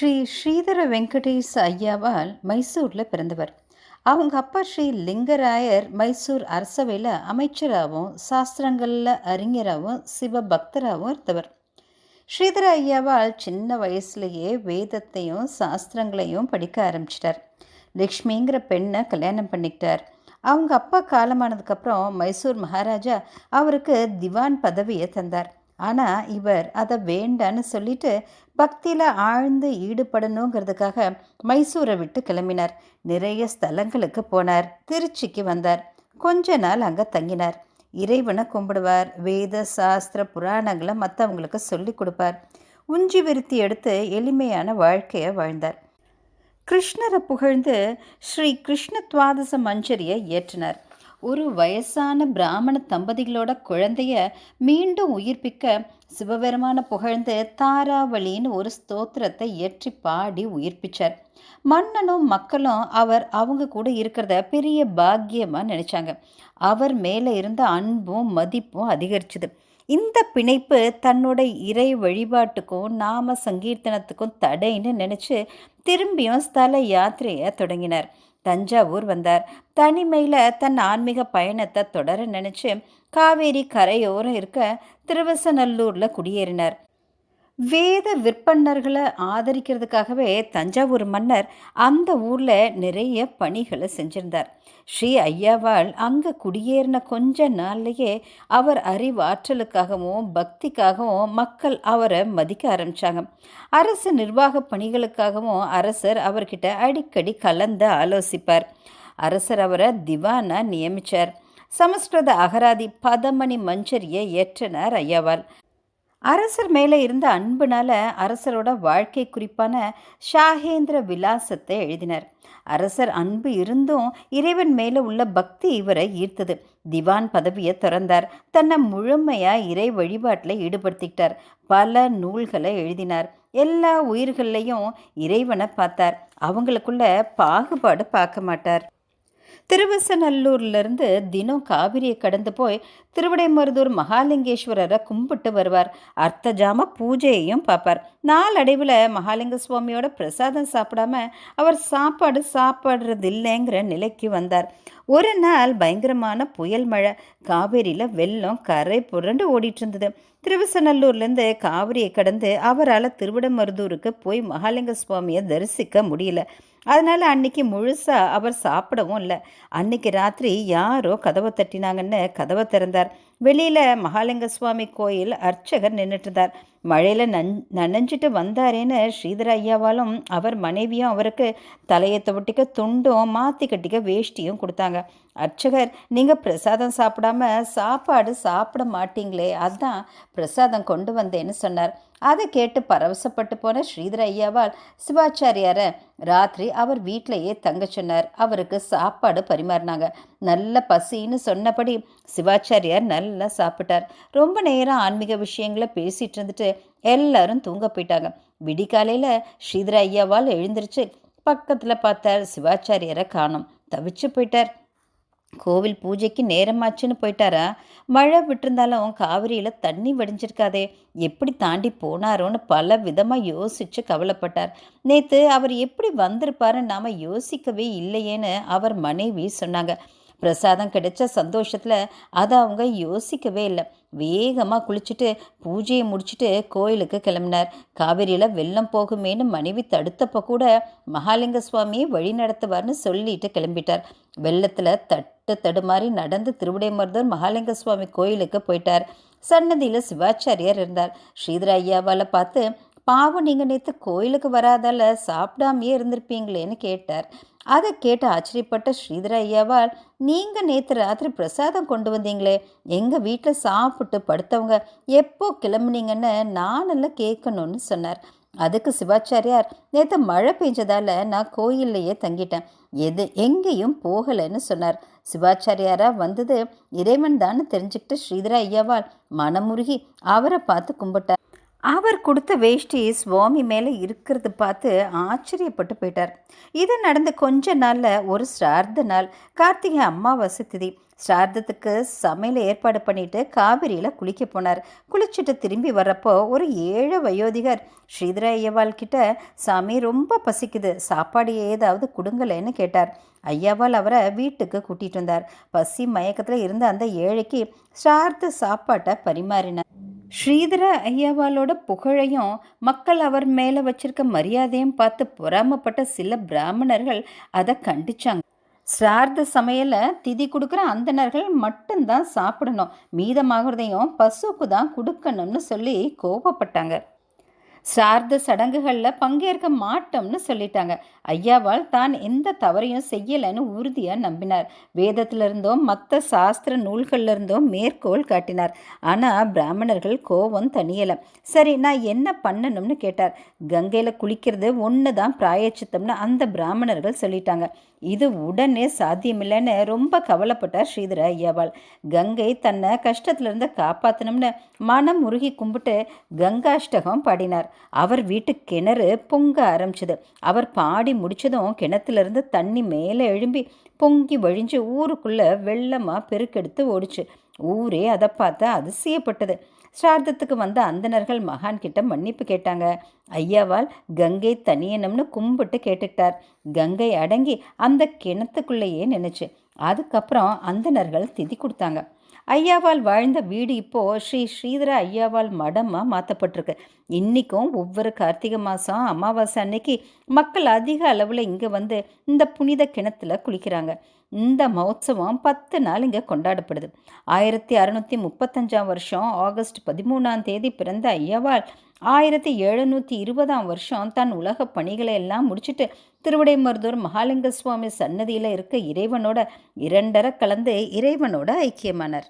ஸ்ரீ ஸ்ரீதர வெங்கடேஷ் ஐயாவால் மைசூரில் பிறந்தவர். அவங்க அப்பா ஸ்ரீ லிங்கராயர் மைசூர் அரசவையில் அமைச்சராகவும் சாஸ்திரங்களில் அறிஞராகவும் சிவ பக்தராகவும் இருந்தவர். ஸ்ரீதர ஐயாவால் சின்ன வயசுலேயே வேதத்தையும் சாஸ்திரங்களையும் படிக்க ஆரம்பிச்சிட்டார். லக்ஷ்மிங்கிற பெண்ணை கல்யாணம் பண்ணிக்கிட்டார். அவங்க அப்பா காலமானதுக்கப்புறம் மைசூர் மகாராஜா அவருக்கு திவான் பதவியை தந்தார். ஆனால் இவர் அதை வேண்டான்னு சொல்லிட்டு பக்தியில் ஆழ்ந்து ஈடுபடணுங்கிறதுக்காக மைசூரை விட்டு கிளம்பினார். நிறைய ஸ்தலங்களுக்கு போனார். திருச்சிக்கு வந்தார். கொஞ்ச நாள் அங்கே தங்கினார். இறைவனை கும்பிடுவார். வேத சாஸ்திர புராணங்களை மற்றவங்களுக்கு சொல்லி கொடுப்பார். உஞ்சி விருத்தி எடுத்து எளிமையான வாழ்க்கையை வாழ்ந்தார். கிருஷ்ணரை புகழ்ந்து ஸ்ரீ கிருஷ்ண துவாதச மஞ்சரியை ஏற்றினார். ஒரு வயசான பிராமண தம்பதிகளோட குழந்தைய மீண்டும் உயிர்ப்பிக்க சிவபெருமான புகழ்ந்து தாராவளின்னு ஒரு ஸ்தோத்திரத்தை ஏற்றி பாடி உயிர்ப்பிச்சார். மன்னனும் மக்களும் அவர் அவங்க கூட இருக்கிறத பெரிய பாக்கியமாக நினச்சாங்க. அவர் மேலே இருந்த அன்பும் மதிப்பும் அதிகரிச்சுது. இந்த பிணைப்பு தன்னோட இறை வழிபாட்டுக்கும் நாம சங்கீர்த்தனத்துக்கும் தடைன்னு நினச்சி திரும்பியும் ஸ்தல யாத்திரையை தொடங்கினார். தஞ்சாவூர் வந்தார். தனிமையில் தன் ஆன்மீக பயணத்தை தொடர நினச்சி காவேரி கரையோரம் இருக்க திருவசநல்லூரில் குடியேறினார். வேத விற்பன்னர்களை ஆதரிக்கிறதுக்காகவே தஞ்சாவூர் மன்னர் அந்த ஊரில் நிறைய பணிகளை செஞ்சிருந்தார். ஸ்ரீ ஐயாவால் அங்கே குடியேறின கொஞ்ச நாள்லேயே அவர் அறிவாற்றலுக்காகவும் பக்திக்காகவும் மக்கள் அவரை மதிக்க ஆரம்பித்தாங்க அரசு நிர்வாக பணிகளுக்காகவும் அரசர் அவர்கிட்ட அடிக்கடி கலந்து ஆலோசிப்பார். அரசர் அவரை திவானா நியமித்தார் சமஸ்கிருத அகராதி பதமணி மஞ்சரியை ஏற்றினார் ஐயாவால். அரசர் மேலே இருந்த அன்புனால அரசரோட வாழ்க்கை குறிப்பான ஷாகேந்திர விலாசத்தை எழுதினார். அரசர் அன்பு இருந்தும் இறைவன் மேலே உள்ள பக்தி இவரை ஈர்த்தது. திவான் பதவியை திறந்தார். தன்னை முழுமையாக இறை வழிபாட்டில் ஈடுபடுத்திக்கிட்டார். பல நூல்களை எழுதினார். எல்லா உயிர்களையும் இறைவனை பார்த்தார். அவங்களுக்குள்ள பாகுபாடு பார்க்க மாட்டார். திருவசநல்லூர்லேருந்து தினம் காவிரியை கடந்து போய் திருவிடைமருதூர் மகாலிங்கேஸ்வரரை கும்பிட்டு வருவார். அர்த்தஜாம பூஜையையும் பார்ப்பார். நாளடைவில் மகாலிங்க சுவாமியோட பிரசாதம் சாப்பிடாம அவர் சாப்பாடு சாப்பிட்றது இல்லைங்கிற நிலைக்கு வந்தார். ஒரு நாள் பயங்கரமான புயல் மழை. காவேரியில் வெள்ளம் கரை புரண்டு ஓடிட்டு இருந்தது திருவிசநல்லூர்லேருந்து காவிரியை கடந்து அவரால் திருவிடமருதூருக்கு போய் மகாலிங்க சுவாமியை தரிசிக்க முடியல. அதனால் அன்னைக்கு முழுசாக அவர் சாப்பிடவும் இல்லை. அன்னைக்கு ராத்திரி யாரோ கதவை தட்டினாங்கன்னு கதவை திறந்தார். வெளியில் மகாலிங்க சுவாமி கோயில் அர்ச்சகர் நின்றுட்டு இருந்தார் மழையில் நன் நனைஞ்சிட்டு வந்தாரேன்னு ஸ்ரீதர ஐயாவாலும் அவர் மனைவியும் அவருக்கு தலையை துவட்டிக்க துண்டும் மாற்றி கட்டிக்க வேஷ்டியும் கொடுத்தாங்க. அர்ச்சகர் நீங்கள் பிரசாதம் சாப்பிடாம சாப்பாடு சாப்பிட மாட்டீங்களே அதுதான் பிரசாதம் கொண்டு வந்தேன்னு சொன்னார். அதை கேட்டு பரவசப்பட்டு போன ஸ்ரீதர ஐயாவால் சிவாச்சாரியாரை ராத்திரி அவர் வீட்டிலையே தங்க சொன்னார். அவருக்கு சாப்பாடு பரிமாறினாங்க. நல்ல பசின்னு சொன்னபடி சிவாச்சாரியார் நல்லா சாப்பிட்டார். ரொம்ப நேரம் ஆன்மீக விஷயங்களை பேசிகிட்டு இருந்துட்டு எல்லாரும் தூங்க போயிட்டாங்க. விடிகாலையில் ஸ்ரீதர ஐயாவால் எழுந்திருச்சு பக்கத்தில் பார்த்தார் சிவாச்சாரியரை காணும். தவிச்சு போயிட்டார். கோவில் பூஜைக்கு நேரமாச்சுன்னு போயிட்டாரா? மழை விட்டிருந்தாலும் காவிரியில் தண்ணி வடிஞ்சிருக்காதே. எப்படி தாண்டி போனாரோன்னு பல விதமாக யோசித்து கவலைப்பட்டார். நேற்று அவர் எப்படி வந்திருப்பாருன்னு நாம் யோசிக்கவே இல்லையேன்னு அவர் மனைவி சொன்னாங்க. பிரசாதம் கிடைச்ச சந்தோஷத்தில் அதை அவங்க யோசிக்கவே இல்லை. வேகமாக குளிச்சுட்டு பூஜையை முடிச்சுட்டு கோயிலுக்கு கிளம்பினார். காவிரியில் வெள்ளம் போகுமேனு மனைவி தடுத்தப்போ கூட மகாலிங்க சுவாமியை வழி நடத்துவார்னு சொல்லிட்டு கிளம்பிட்டார். வெள்ளத்தில் தட்டு தடுமாறி நடந்து திருவிடைமருதூர் மகாலிங்க சுவாமி கோயிலுக்கு போயிட்டார். சன்னதியில் சிவாச்சாரியார் இருந்தார். ஸ்ரீதர ஐயாவால் பார்த்து பாவம் நீங்கள் நேற்று கோயிலுக்கு வராதால சாப்பிடாமையே இருந்திருப்பீங்களேன்னு கேட்டார். அதை கேட்டு ஆச்சரியப்பட்ட ஸ்ரீதர ஐயாவால் நீங்கள் நேற்று ராத்திரி பிரசாதம் கொண்டு வந்தீங்களே. எங்கள் வீட்டில் சாப்பிட்டு படுத்தவங்க எப்போ கிளம்புனீங்கன்னு நானெல்லாம் கேட்கணும்னு சொன்னார். அதுக்கு சிவாச்சாரியார் நேற்று மழை பெஞ்சதால் நான் கோயில்லையே தங்கிட்டேன். எது எங்கேயும் போகலைன்னு சொன்னார். சிவாச்சாரியாராக வந்தது இறைவன் தான் தெரிஞ்சுக்கிட்டு ஸ்ரீதர ஐயாவால் மனமுருகி அவரை பார்த்து கும்பிட்டார். அவர் கொடுத்த வேஷ்டி சுவாமி மேலே இருக்கிறது பார்த்து ஆச்சரியப்பட்டு போயிட்டார். இது நடந்த கொஞ்ச நாளில் ஒரு சிரார்த்த நாள். கார்த்திகை அம்மாவாசை திதி. ஸ்ரார்த்தத்துக்கு சமையல் ஏற்பாடு பண்ணிட்டு காவிரியில் குளிக்க போனார். குளிச்சுட்டு திரும்பி வர்றப்போ ஒரு ஏழு வயோதிகர் ஸ்ரீதர ஐயவாள் கிட்ட சாமி ரொம்ப பசிக்குது. சாப்பாடு ஏதாவது கொடுங்களேன்னு கேட்டார். ஐயாவால் அவரை வீட்டுக்கு கூட்டிகிட்டு வந்தார். பசி மயக்கத்தில் இருந்த அந்த ஏழைக்கு ஸ்ரார்த்த சாப்பாட்டை பரிமாறினார். ஸ்ரீதர ஐயாவாலோட புகழையும் மக்கள் அவர் மேலே வச்சிருக்க மரியாதையும் பார்த்து பொறாமப்பட்ட சில பிராமணர்கள் அதை கண்டிச்சாங்க. சிரார்த்த சமையலை திதி கொடுக்குற அந்தனர்கள் மட்டும்தான் சாப்பிடணும். மீதமாகிறதையும் பசுக்கு தான் கொடுக்கணும்னு சொல்லி கோபப்பட்டாங்க. சார்ந்த சடங்குகளில் பங்கேற்க மாட்டோம்னு சொல்லிட்டாங்க. ஐயாவால் தான் எந்த தவறையும் செய்யலைன்னு உறுதியாக நம்பினார். வேதத்திலிருந்தும் மற்ற சாஸ்திர நூல்கள்லேருந்தும் மேற்கோள் காட்டினார். ஆனால் பிராமணர்கள் கோபம் தனியலை சரி நான் என்ன பண்ணணும்னு கேட்டார். கங்கையில் குளிக்கிறது ஒன்று தான் பிராயச்சித்தம்னு அந்த பிராமணர்கள் சொல்லிட்டாங்க. இது உடனே சாத்தியமில்லைன்னு ரொம்ப கவலைப்பட்டார் ஸ்ரீதர ஐயாவால். கங்கை தன்னை கஷ்டத்திலிருந்து காப்பாற்றணும்னு மனம் உருகி கும்பிட்டு கங்காஷ்டகம் பாடினார். அவர் வீட்டு கிணறு பொங்க ஆரம்பிச்சது. அவர் பாடி முடிச்சதும் கிணத்துலேருந்து தண்ணி மேலே எழும்பி பொங்கி வழிஞ்சு ஊருக்குள்ளே வெள்ளமாக பெருக்கெடுத்து ஓடிச்சு. ஊரே அதை பார்த்து அதிசயப்பட்டது. ஸ்ரார்த்தத்துக்கு வந்த அந்தனர்கள் மகான் கிட்ட மன்னிப்பு கேட்டாங்க. ஐயாவால் கங்கை தனியனம்னு கும்பிட்டு கேட்டுக்கிட்டார். கங்கை அடங்கி அந்த கிணத்துக்குள்ளேயே நினைச்சு அதுக்கப்புறம் அந்தனர்கள் திதி கொடுத்தாங்க. ஐயாவால் வாழ்ந்த வீடு இப்போது ஸ்ரீ ஸ்ரீதர ஐயாவால் மடமாக மாற்றப்பட்டிருக்கு இன்றைக்கும் ஒவ்வொரு கார்த்திகை மாதம் அமாவாசை அன்னைக்கு மக்கள் அதிக அளவில் இங்கே வந்து இந்த புனித கிணத்துல குளிக்கிறாங்க. இந்த மகோத்சவம் பத்து நாள் இங்கே கொண்டாடப்படுது. ஆயிரத்தி அறுநூற்றி முப்பத்தஞ்சாம் வருஷம் ஆகஸ்ட் பதிமூணாம் தேதி பிறந்த ஐயாவால் ஆயிரத்தி எழுநூற்றி இருபதாம் வருஷம் தன் உலக பணிகளை எல்லாம் முடிச்சுட்டு திருவிடைமருதூர் மகாலிங்க சுவாமி சன்னதியில் இருக்க இறைவனோட இரண்டரை கலந்து இறைவனோட ஐக்கியமானார்.